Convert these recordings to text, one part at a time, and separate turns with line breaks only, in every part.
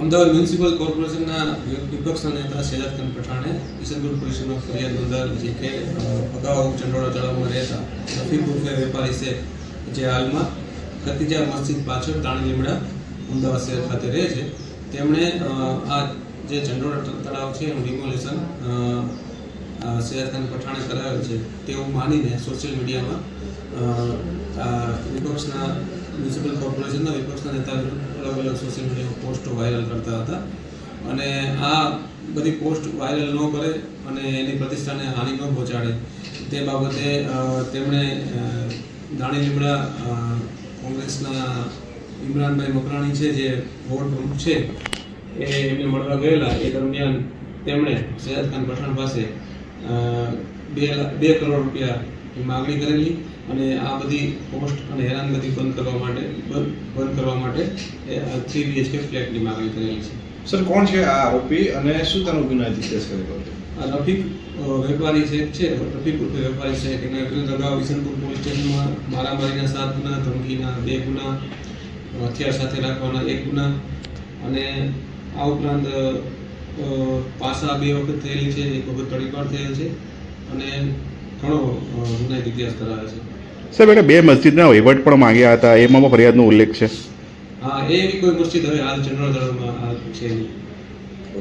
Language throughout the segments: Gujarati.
અમદાવાદ મ્યુનિસિપલ કોર્પોરેશનના વિપક્ષના નેતા શહેજાદ ખાન પઠાણે કિશનપુર પોલીસમાં ફરિયાદ નોંધાવી છે કે અગાઉ ચંડોળા તળાવમાં રહેતા રફીક વેપારી છે જે હાલમાં ખતીજા મસ્જિદ પાછળ તાણી લીમડા અમદાવાદ શહેર ખાતે રહે છે. તેમણે આ જે ચંડોળા તળાવ છે એનું ડિમોલિશન શહેજાદ ખાન પઠાણે કરાવ્યું છે. તેવું માનીને સોશિયલ મીડિયામાં વિપક્ષના મ્યુનિસિપલ કોર્પોરેશનના વિપક્ષના નેતા વિરુદ્ધ અલગ અલગ સોશિયલ મીડિયામાં પોસ્ટો વાયરલ કરતા હતા. અને આ બધી પોસ્ટ વાયરલ ન કરે અને એની પ્રતિષ્ઠાને હાનિ ન પહોંચાડે. તે બાબતે તેમણે દાણી લીમડા કોંગ્રેસના ઇમરાનભાઈ મકરાણી છે, જે વોર્ડ પ્રમુખ છે, એ એમને મળવા ગયેલા. એ દરમિયાન તેમણે સૈયદ ખાન પઠાણ પાસે બે બે કરોડ રૂપિયાની માગણી કરેલી. અને આ બધી પોસ્ટ અને હેરાનગતિ બંધ કરવા માટે બંધ કરવા માટે એ થ્રી બીએચકે ફ્લેટની માગણી કરેલી છે.
સર કોણ છે આ આરોપી અને શું તેનો કરેલો છે
આ રફીક વેપારી છે છે રફીક ઉર્ફે વેપારી છે. તેના વિરુદ્ધ અગાઉ વિસનપુર પોલીસ સ્ટેશનમાં મારામારીના સાત ગુના ધમકીના બે ગુના હથિયાર સાથે રાખવાના એક ગુના અને આ ઉપરાંત પાસા બે વખત થયેલી છે એક વખત તડીપાર થયેલ છે અને ઘણો ગુનાહિત ઇતિહાસ ધરાવે છે.
સાહેબ એટલે બે મસ્જિદના વહીવટ પણ માંગ્યા હતા. એમાં ફરિયાદનો ઉલ્લેખ છે.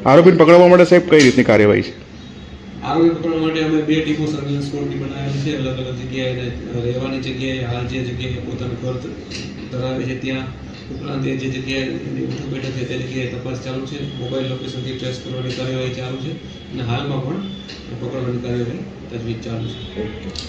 આરોપીને પકડવા માટે સાહેબ કઈ રીતની કાર્યવાહી છે?
આરોપી પકડવા માટે અમે બે ટીમો સર્વેલન્સ કોર્ટની બનાવેલી છે. અલગ અલગ જગ્યાએ રહેવાની જગ્યાએ હાલ જે જગ્યાએ પોતાનું ઘર ધરાવે છે ત્યાં ઉપરાંત એ જે જગ્યાએ ઉઠક બેઠક છે તે જગ્યાએ તપાસ ચાલુ છે. મોબાઈલ લોકેશનથી ટ્રેસ કરવાની કાર્યવાહી ચાલુ છે. અને હાલમાં પણ પકડવાની કાર્યવાહી તજવીજ ચાલુ છે.